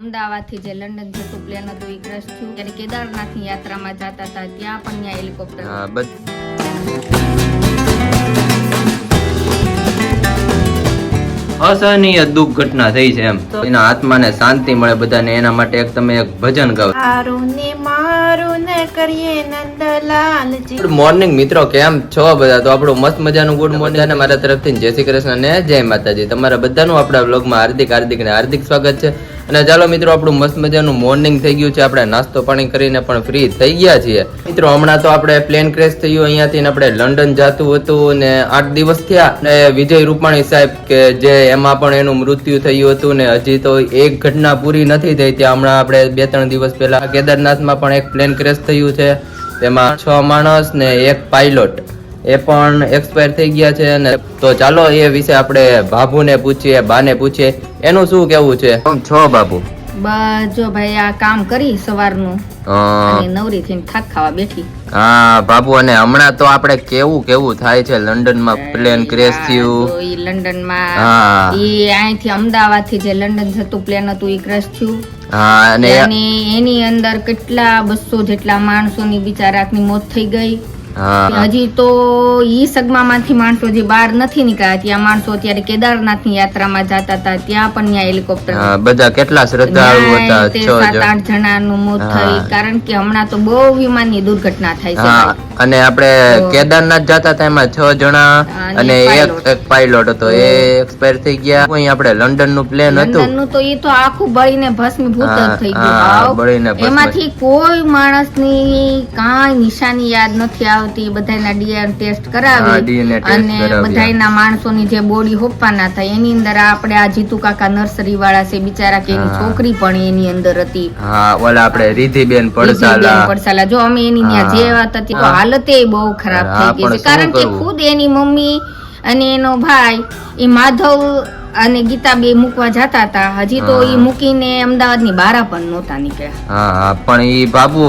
અમદાવાદથી જે લંડન જતું પ્લેન હતું એ ક્રશ થયું ત્યારે કેદારનાથની યાત્રામાં જતા હતા ત્યાં પણ ત્યાં હેલિકોપ્ટર હા અસહનીય દુઃખ ઘટના થઈ છે એમ. એના આત્માને શાંતિ મળે બધાને એના માટે એક તમે એક ભજન ગાઓ. મારું ને મારું ને કરીએ નંદલાલજી. ગુડ મોર્નિંગ મિત્રો કેમ છો બધા? તો આપણું મસ્ત મજાનું ગુડ મોર્નિંગ. અને મારા તરફથી જય શ્રી કૃષ્ણ ને જય માતાજી. તમારા બધાનું આપણા બ્લોગમાં હાર્દિક હાર્દિક ને હાર્દિક સ્વાગત છે. અને ચાલો મિત્રો, આપણું મસ્ત મજાનું મોર્નિંગ થઈ ગયું છે. આપણે નાસ્તો પાણી કરીને પણ ફ્રી થઈ ગયા છીએ. મિત્રો, હમણાં તો આપણે પ્લેન ક્રેશ થયું અહીંયાથી આપણે લંડન જાતું હતું ને આઠ દિવસ થયા. ને વિજય રૂપાણી સાહેબ કે જે એમાં પણ એનું મૃત્યુ થયું હતું ને હજી તો એક ઘટના પૂરી નથી થઈ. ત્યાં હમણાં આપણે બે ત્રણ દિવસ પહેલા કેદારનાથમાં પણ એક પ્લેન ક્રેશ થયું છે. તેમાં છ માણસ ને એક પાયલોટ એ પણ એક્સપાયર થઈ ગયા છે અને તો ચાલો એ વિશે આપણે બાબુને પૂછીએ બાને પૂછીએ. એનું શું કેવું છે? છો બાબુ? બસ જો ભાઈ આ કામ કરી સવારનું અને નવરી થઈને થાક ખાવા બેઠી. હા બાબુ અને હમણાં તો આપણે કેવું કેવું થાય છે લંડનમાં પ્લેન ક્રેશ થયું. ઈ લંડનમાં હા. ઈ અહીંથી અમદાવાદથી જે લંડન જતું પ્લેન હતું એ ક્રેશ થયું. હા અને એની અંદર કેટલા બસો જેટલા માણસોની બિચારાની મોત થઈ ગઈ. હજી તો ઈ સગમામાંથી માણસો જે બહાર નથી નીકળ્યા ત્યાં માણસો અત્યારે કેદારનાથની યાત્રામાં જતા હતા ત્યાં પણ ત્યાં હેલિકોપ્ટર બધા કેટલા શ્રદ્ધાળુ હતા સાત આઠ જણાનું મોત થઈ કારણ કે હમણાં તો બહુ વિમાનની દુર્ઘટના થાય છે અને આપણે કેદારનાથ જતા હતા એમાં છ જણા અને એક એક પાયલોટ હતો. એ એક્સપાયર થઈ ગયા. કોઈ આપણે લંડનનું પ્લેન હતું. લંડનનું તો એ તો આખું બળીને ભસ્મીભૂત થઈ ગયું બળીને એમાંથી કોઈ માણસની કાંઈ નિશાની યાદ નથી આવતી બધાના ડીએનએ ટેસ્ટ કરાવી અને બધાના માણસોની જે બોડી હોપવાના થાય એની અંદર આપણે આ જીતુ કાકા નર્સરી વાળા છે બિચારા કે એની છોકરી પણ એની અંદર હતી. હા ઓલા આપણે રીધિબેન પડસાલા. પડસાલા. જો અમે એની ત્યાં જે વાત હતી તો. હાલતે બહુ ખરાબ થઈ ગઈ છે. કારણ કે ખુદ એની મમ્મી અને એનો ભાઈ એ માધવ અને ગીતા બે મૂકવા જતા હતા. હજી તો એ મૂકીને અમદાવાદની બારા પણ નહોતા નીકળ્યા. હા પણ એ બાબુ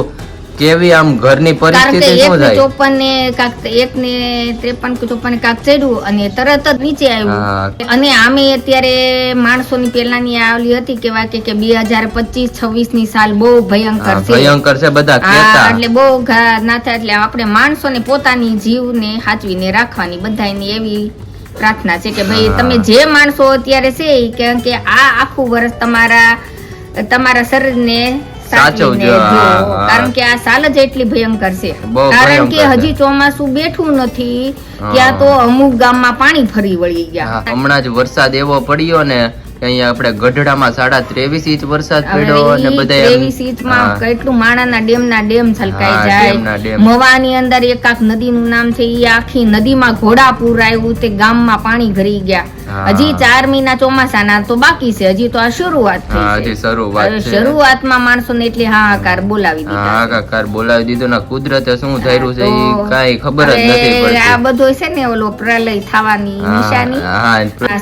કેવી આમ ઘરની પરિસ્થિતિ શું થાય? ચોપન ને કાક એક ને ત્રેપન કે ચોપન કાક ચડ્યું અને તરત જ નીચે આવ્યું. અને આમે અત્યારે માણસો ની પેલા પેલાની આવેલી હતી કેવા કે કે બે હજાર પચીસ છવ્વીસની સાલ બહુ ભયંકર છે. ભયંકર છે બધા કહેતા એટલે બહુ ના થાય એટલે આપણે માણસો ને પોતાની જીવ ને સાચવીને રાખવાની બધાની એવી પ્રાર્થના છે કે ભાઈ તમે જે માણસો અત્યારે છે કે આ આખું વર્ષ તમારા તમારા શરીરને સાચવીને. કારણ કે આ સાલ જ એટલી ભયંકર છે. કારણ કે હજી ચોમાસું બેઠું નથી ત્યાં તો અમુક ગામમાં પાણી ફરી વળી ગયા. હમણાં જ વરસાદ એવો પડ્યો ને કે અહીંયા આપણે ગઢડામાં સાડા ત્રેવીસ ઇંચ વરસાદ પડ્યો અને બધા ત્રેવીસ ઇંચમાં. કેટલું માણાના ડેમના ડેમ છલકાઈ જાય. મવાની અંદર એકાક નદીનું નામ છે એ આખી નદીમાં ઘોડાપુર આવ્યું તે ગામમાં પાણી ભરી ગયા. હજી ચાર મહિના ચોમાસાના તો બાકી છે હજી તો આ શરૂઆત થઈ હજી શરૂઆત શરૂઆતમાં માણસોને એટલી હાહાકાર બોલાવી દીધો કાકાર બોલાવી દીધો ના કુદરતે શું થયું છે ઈ ખબર જ નથી પડતી. આ બધો છે ને ઓલો પ્રલય થવાની નિશાની.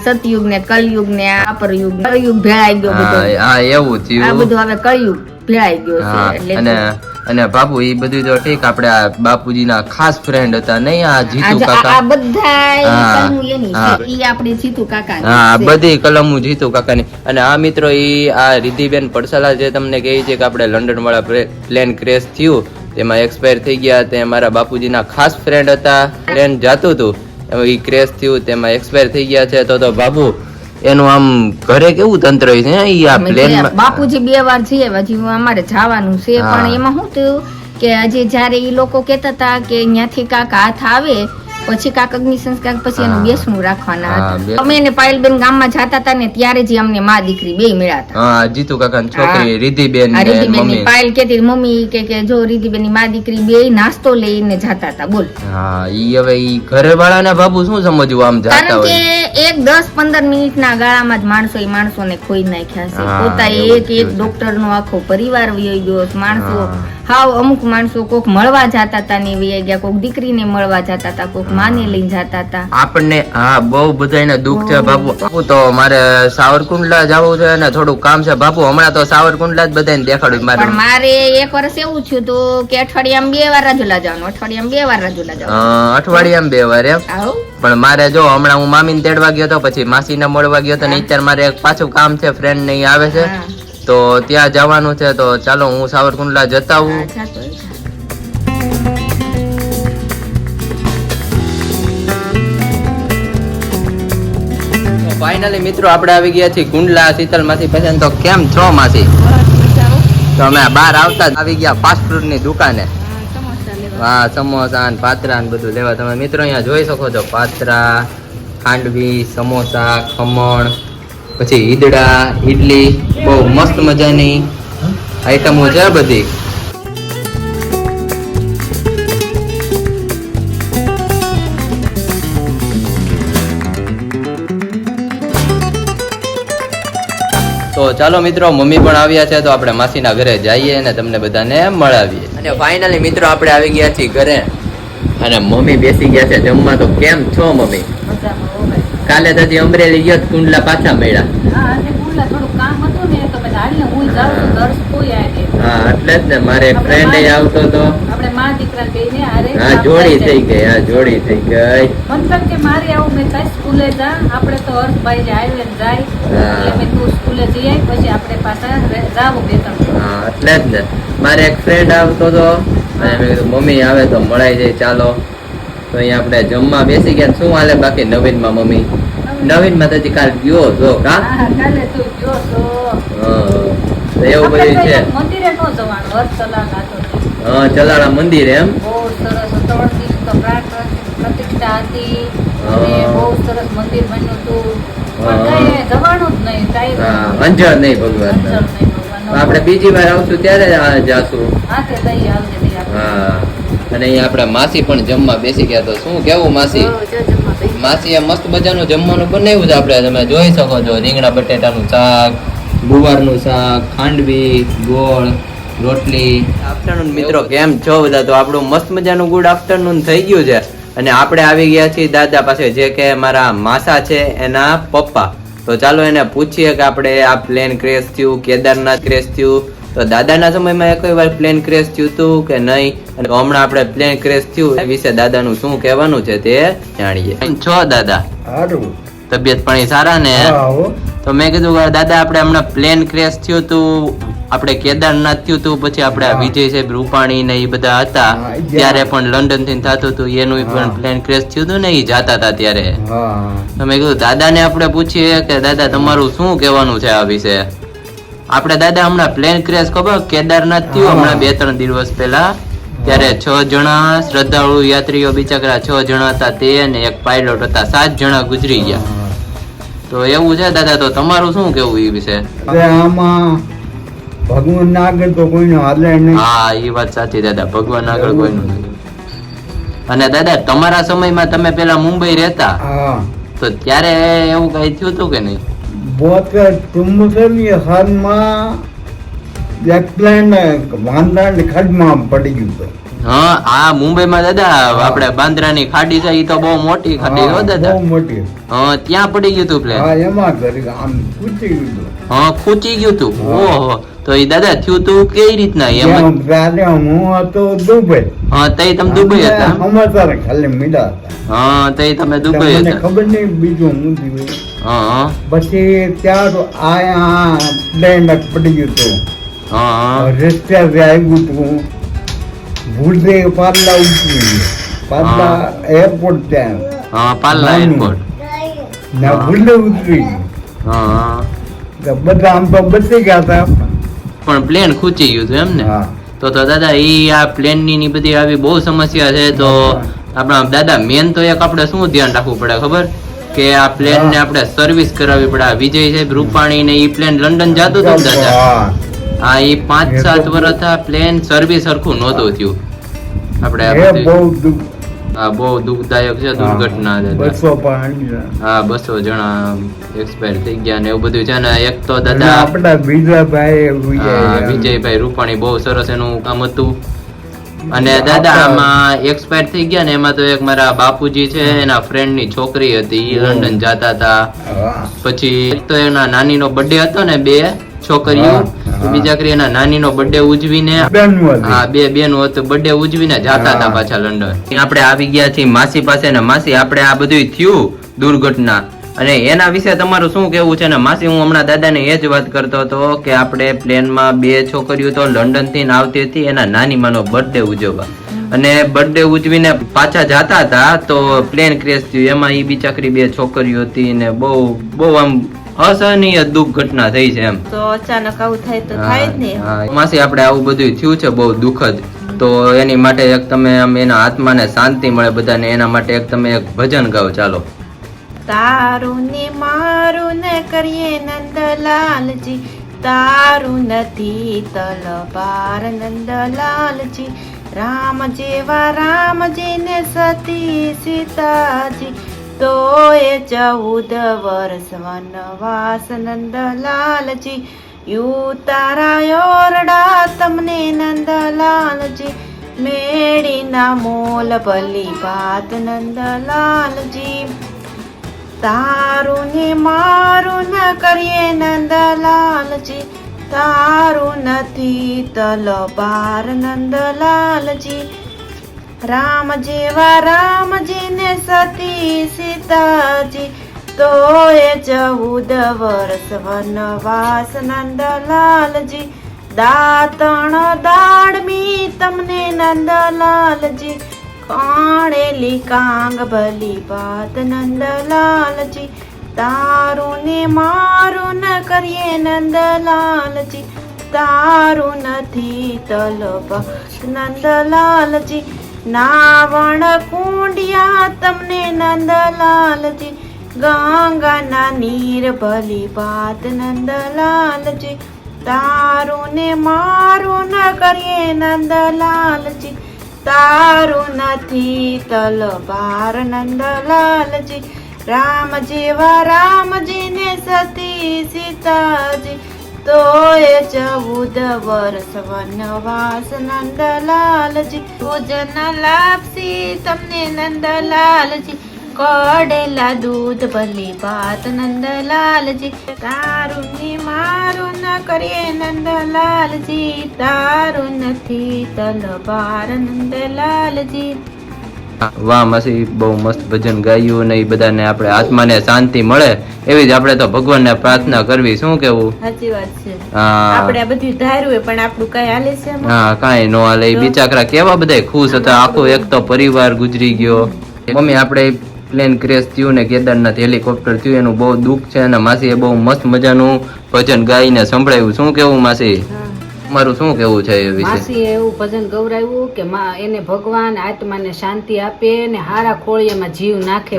સતયુગ ને કલયુગ ને આ અપરયુગ કળયુગ ભેળાઈ ગયો બધો. હા, એવું આ બધું હવે કળયુગ ભેળાઈ ગયો છે. એટલે અને અને બાપુ એ બધું તો ઠીક આપણે આ બાપુજીના ખાસ ફ્રેન્ડ હતા નહીં આ જીતુ કાકા? આ- બધા. ઈ આપણે જીતુ કાકા હા બધી કલમો જીતુ કાકાની. અને આ મિત્રો ઈ આ રિધિબેન પડસાલા જે તમને કહે છે કે આપણે લંડન વાળા પ્લેન ક્રેશ થયું તેમાં એક્સપાયર થઈ ગયા તે મારા બાપુજીના ખાસ ફ્રેન્ડ હતા. પ્લેન જાતું હતું. ઈ ક્રેશ થયું તેમાં એક્સપાયર થઈ ગયા છે. તો તો બાબુ એનું આમ ઘરે કેવું તંત્ર હોય છે? ઈ આ પ્લેન બાપુજી બે વાર જઈએ હજી અમારે જવાનું છે. પણ એમાં શું થયું કે હજી જયારે એ લોકો કેતા હતા કે ત્યાંથી કાકા હાથ આવે પછી કાક અગ્નિ સંસ્કાર પછી એનું. બેસણું રાખવાના હતા. અમે એને પાયલબેન ગામમાં જતા હતા ને ત્યારે જે અમને માં દીકરી બે મળ્યા હતા. હા જીતુ કાકાની છોકરી. રિધિબેન ને મમ્મી. પાયલ કેતી મમ્મી કે કે જો રીતિબેનની માં દીકરી બે નાસ્તો લઈને જતા હતા. બોલ. હા ઈ હવે ઈ ઘરે વાળાને બાબુ શું સમજવું આમ જાતા કારણ કે એક દસ પંદર મિનિટના ગાળામાં જ માણસો એ માણસોને ખોઈ નાખ્યા છે. પોતા એક એક ડોક્ટર નો આખો પરિવાર વહી ગયો માણસો. હાવ અમુક માણસો કોક મળવા જતા હતા ને વહી ગયા કોક દીકરીને મળવા જતા હતા કોક માને લઈને જતા હતા આપણને હા બહુ બધાને દુઃખ છે બાપુ. બાપુ તો મારે સાવરકુંડલા જવું છે ને થોડું કામ છે. બાપુ હમણાં તો સાવરકુંડલા જ બધાને દેખાડ્યું મારે પણ મારે. એક વર્ષ એવું થયું તો કે અઠવાડિયામાં બે વાર રાજુલા જવાનું અઠવાડિયામાં બે વાર રાજુલા જવાનું. અઠવાડિયામાં બે વાર એમ? પણ મારે જો હમણાં હું મામીને તેડવા ગયો હતો પછી માસીને મળવા ગયો તો ને અત્યારે મારે પાછું કામ છે ફ્રેન્ડ નહીં આવે છે. તો ત્યાં જવાનું છે તો ચાલો હું સાવરકુંડલા જતા હું ફાઇનલી મિત્રો આપણે આવી ગયા છીએ કુંડલા શીતલમાંથી પછી તો કેમ છો માસી તો અમે બહાર આવતા આવી ગયા ફાસ્ટ ફૂડની દુકાને. હા સમોસા ને પાત્રા ને બધું લેવા. તમે મિત્રો અહીંયા જોઈ શકો છો. પાત્રા ખાંડવી સમોસા ખમણ પછી ઈદડા ઈડલી બહુ મસ્ત મજાની આઈટમો છે બધી. તો ચાલો મિત્રો મમ્મી પણ આવ્યા છે તો આપણે માસીના ઘરે જઈએ અને તમને બધાને મળાવીએ. અને ફાઇનલી મિત્રો આપણે આવી ગયા છીએ ઘરે. અને મમ્મી બેસી ગયા છે જમવા તો કેમ છો મમ્મી. કાલે તો હજી અમરેલી ગયો કુંડલા પાછા મળ્યા. હા, એટલે જ ને મારે ફ્રેન્ડ આવતો તો. હા જોડી થઈ જાય. ગઈ હા જોડી થઈ ગઈ. મતલબ કે મારે આવું મેં થાય સ્કૂલે જા આપણે તો હર્ષભાઈ જે આવે ને જાય. મેં તું સ્કૂલે જઈ આય, પછી આપણે પાછા જાવું બે હા એટલે જ ને. મારે એક ફ્રેન્ડ આવતો તો અને મેં કીધું મમ્મી આવે તો મળાઈ જાય ચાલો. તો અહીંયા આપણે જમવા બેસી ગયા શું હાલે બાકી નવીનમાં મમ્મી? નવીનમાં માતાજી કાલ ગયો જો કા? કાલે તો ગયો એવું બધું છે. મંદિરે ન જવાનું હર્ષલા નાતો હા ચલાળા મંદિર એમ? બહુ સરસ ત્રણ દિવસ તો પ્રતિષ્ઠા હતી. અને બહુ સરસ મંદિર બન્યું હતું. જવાનું જ નહીં કાંઈ અંજળ નહીં ભગવાન આપણે બીજી વાર આવશું ત્યારે જાશું. હા તે લઈ આવજે હા. અને અહીંયા આપણે માસી પણ જમવા બેસી ગયા તો શું કેવું માસી? માસીએ મસ્ત મજાનું જમવાનું બનાવ્યું છે આપણે. તમે જોઈ શકો છો, રીંગણા, બટેટાનું શાક, ગુવારનું શાક, ખાંડવી, ગોળ, રોટલી. આફ્ટરનૂન મિત્રો, કેમ છો બધા? તો આપણું મસ્ત મજાનું ગુડ આફ્ટરનૂન થઈ ગયું છે. અને આપણે આવી ગયા છીએ દાદા પાસે, જે કે મારા માસા છે, એના પપ્પા. તો ચાલો એને પૂછીએ કે આપણે આ પ્લેન ક્રેશ થયું, કેદારનાથ ક્રેશ થયું તો દાદાના સમયમાં એક વાર પ્લેન ક્રેશ થયું હતું કે નહીં? અને હમણાં આપણે પ્લેન ક્રેશ થયું એ વિશે દાદાનું શું કહેવાનું છે તે જાણીએ. છો દાદા? તબિયત પાણી સારા ને? તો મેં કીધું કે દાદા આપણે હમણાં પ્લેન ક્રેશ થયું હતું આપણે કેદારનાથ થયું હતું પછી આપણે વિજય સાહેબ રૂપાણી ને એ બધા હતા. ત્યારે પણ લંડનથી થતું હતું એનું પણ પ્લેન ક્રેશ થયું હતું ને એ જાતા હતા ત્યારે. તો મેં કીધું દાદાને આપણે પૂછીએ કે દાદા તમારું શું કહેવાનું છે આ વિશે? આપણે દાદા હમણાં પ્લેન ક્રેશ ખબર? કેદારનાથ થયું હમણાં બે ત્રણ દિવસ પહેલા. ત્યારે છ જણા શ્રદ્ધાળુ યાત્રીઓ બિચારા છ જણા હતા તે અને એક પાયલોટ હતા. સાત જણા ગુજરી ગયા. તો એવું છે દાદા તો તમારું શું કેવું એ વિશે? આમાં ભગવાન ના આગળ તો કોઈને હાલે નહીં. હા એ વાત સાચી દાદા. ભગવાન આગળ કોઈનું નું અને દાદા તમારા સમયમાં તમે પેલા મુંબઈ રહેતા? તો ત્યારે એવું કઈ થયું હતું કે નહીં? સાલમાં એક પ્લેન વાંદરાની ખડમાં પડી ગયું હતું. હા આ મુંબઈમાં દાદા આપડે આપણે બાંદ્રાની ખાડી છે એ તો બહુ મોટી ખાડી હો દાદા. બહુ મોટી. હા ત્યાં પડી ગયું તું પ્લેન હા એમાં આમ પૂછી ગયું તું. હા ખૂંચી ગયું હતું ઓહો. તો એ દાદા થયું તું કેવી રીતના એમ? ત્યારે હું હતો દુબઈ. હા તઈ તમે દુબઈ હતા? સમાચાર ખાલી મીડા હતા. હા તઈ તમે દુબઈ હતા? ખબર નહીં બીજું હું દુબઈ હા પછી ત્યાં આયા પ્લેન પડી ગયું તું. હા રસ્તે આવ્યું હતું ભૂલથી પાર્લા ઉતરી ગયો એરપોર્ટ ત્યાં. હા પાલ્લા એરપોર્ટ ના હા. ભૂલે ઉતરી હા બધા આમ તો બચી ગયા હતા. પણ પ્લેન ખૂચી ગયું હતું એમ ને? તો તો દાદા એ આ પ્લેનની ની બધી આવી બહુ સમસ્યા છે. તો આપણા દાદા મેન તો એક આપણે શું ધ્યાન રાખવું પડે ખબર? કે આ પ્લેન ને આપણે સર્વિસ કરાવવી પડે. આ વિજય સાહેબ રૂપાણી ને એ પ્લેન લંડન જતું હતું દાદા? હા. એ પાંચ સાત વર્ષ આ પ્લેન સર્વિસ સરખું નહોતું થયું. આપણે બહુ હા બહુ દુઃખદાયક છે દુર્ઘટના બસો હા બસો જણા એક્સપાયર થઈ ગયા ને એવું બધું છે ને એક તો દાદા આપણા વિજયભાઈ વિજયભાઈ રૂપાણી બહુ સરસ એનું કામ હતું. અને દાદા આમાં એક્સપાયર થઈ ગયા ને એમાં તો એક મારા બાપુજી છે એના ફ્રેન્ડની છોકરી હતી ઈ લંડન જાતા હતા પછી એક તો એના નાની નો બર્થડે હતો ને બે છોકરીઓ. બીજા કરી એના નાની નો બર્થડે ઉજવીને હા બે બેન હતું. બર્થડે ઉજવીને જાતા હતા પાછા લંડન. આપણે આવી ગયા છીએ માસી પાસે ને માસી આપણે આ બધું થયું દુર્ઘટના. અને એના વિશે તમારું શું કેવું છે? ને માસી હું હમણાં દાદાને એ જ વાત કરતો હતો કે આપણે પ્લેનમાં બે છોકરીઓ તો લંડનથી આવતી હતી એના નાની માનો બર્થડે ઉજવવા. અને બર્થડે ઉજવીને પાછા જાતા હતા તો પ્લેન ક્રેશ થયું. એમાં એ બી ચાકરી બે છોકરીઓ હતી ને બહુ બહુ આમ અસહનીય દુઃખ ઘટના થઈ છે એમ. તો અચાનક આવું થાય તો થાય જ ને. માસી આપણે આવું બધું થયું છે બહુ દુઃખદ. તો એની માટે એક તમે આમ એના આત્માને શાંતિ મળે બધાને એના માટે એક તમે એક ભજન ગાઓ ચાલો. તારું ને મારું ને કરીએ નંદલાલજી. તારું નથી તલવાર નંદલાલજી. રામ જેવા રામજી ને સતી સીતાજી. તો એ ચૌદ વર્ષ વનવાસ નંદલાલજી યુ તારા તમને નંદલાલજી, મેળીના મોલ ભલી ભાત નંદલાલજી. તારું ને મારું ન કરીએ નંદલાલજી, તારું નથી તલબાર નંદલાલજી. રામ જેવા રામજીને સતી સીતાજી. તોય ચૌદ વર્ષ વનવાસ નંદલાલજી. દાતણ દાડમી તમને નંદલાલજી. કાણેલી કાંગ ભલી વાત નંદલાલજી. તારું ને મારું ન કરીએ નંદલાલજી. તારું નથી તલબા નંદલાલજી. નાવણ કુંડિયા તમને નંદલાલજી, ગંગાના નીર ભલી વાત નંદલાલજી તારું ને મારું ન કરીએ નંદલાલજી તારું નથી તલવાર નંદલાલજી, રામ રામજી ને સતી સીતાજી તો એ ચૌદ વર્ષ વનવાસ નંદલાલજી. ભોજન લાપસી તમને નંદલાલજી. કડેલા દૂધ ભલી ભાત નંદલાલજી. તારું ને મારું ન કરીએ નંદલાલજી. તારું નથી તલવાર નંદલાલજી. વાહ માસી બહુ મસ્ત ભજન ગાયું ને એ બધાને આપણે આત્માને શાંતિ મળે. એવી જ આપણે તો ભગવાનને પ્રાર્થના કરવી. શું કેવું? સાચી વાત છે. આપણે બધું ધાર્યું પણ આપણું કઈ હાલે છે હા કાંઈ નો હાલે. ઈ બિચારા કેવા બધા ખુશ હતા? આખો એક તો પરિવાર ગુજરી ગયો. મમ્મી આપણે પ્લેન ક્રેશ થયું ને કેદારનાથ હેલિકોપ્ટર થયું એનું બહુ દુઃખ છે અને માસી એ બહુ મસ્ત મજાનું ભજન ગાઈને સંભળાયું. શું કેવું માસી? મારું શું કેવું છે એ વિશે? માસીએ એવું ભજન ગૌરાવ્યું કે એને ભગવાન આત્માને શાંતિ આપે ને હારા ખોળિયામાં જીવ નાખે.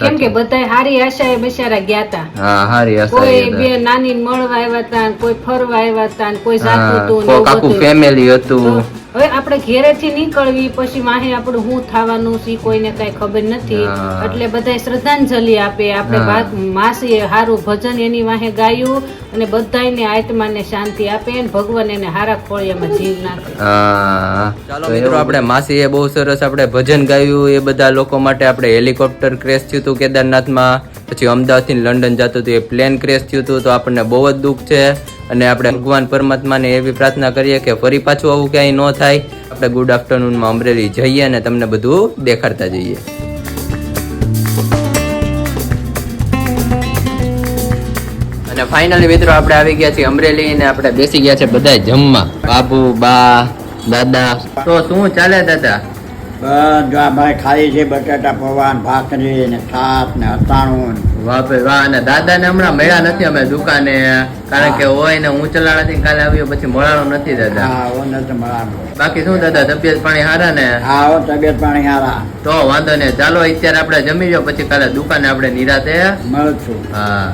કેમ કે બધા હારી આશાએ બિચારા ગયા તા. હા હારી આશા કોઈ બે નાની મળવા આવ્યા હતા ને કોઈ ફરવા આવ્યા હતા કોઈ જાતું હતું આખું ફેમિલી હતું. હવે આપણે ઘેરેથી નીકળવી પછી માહે આપણું હું થવાનું છે કોઈને કઈ ખબર નથી. એટલે બધા શ્રદ્ધાંજલિ આપે આપણે હા. માસીએ હારું ભજન એની વાહે ગાયું અને બધાને આત્માને શાંતિ આપે અને ભગવાન એને હારા ખોળિયામાં જીવ નાખે. ચાલો મિત્રો આપણે માસીએ બહુ સરસ આપણે ભજન ગાયું એ બધા લોકો માટે આપણે હેલિકોપ્ટર ક્રેશ થયું હતું કેદારનાથમાં. પછી અમદાવાદથી લંડન જતું હતું, એ પ્લેન ક્રેશ થયું હતું, તો આપણને બહુ જ દુઃખ છે. અને આપણે ભગવાન પરમાત્માને એવી પ્રાર્થના કરીએ કે ફરી પાછું આવું ક્યાંય ન થાય. આપણે ગુડ આફ્ટરનૂનમાં અમરેલી જઈએ અને તમને બધું દેખાડતા જઈએ. અને ફાઇનલી મિત્રો, આપણે આવી ગયા છીએ અમરેલી ને આપણે બેસી ગયા છે બધા જમવા. બાબુ બા, દાદા. તો શું ચાલે દાદા? બધા ભાઈ ખાઈ છે બટાટા પૌવા ભાખરી ને છાસ ને અથાણું વાપે વાહ અને દાદા ને હમણાં મળ્યા નથી અમે દુકાને કારણ કે હોય ને હું ચલાડાથી કાલે આવ્યો પછી મળાણો નથી દાદા. હા ઓ નથી મળવાનું બાકી શું દાદા તબિયત પાણી હારા ને? હા ઓ તબિયત પાણી સારા તો વાંધો નહીં ચાલો અત્યારે આપણે જમી લો પછી કાલે દુકાને આપણે નિરાતે મળશું. હા.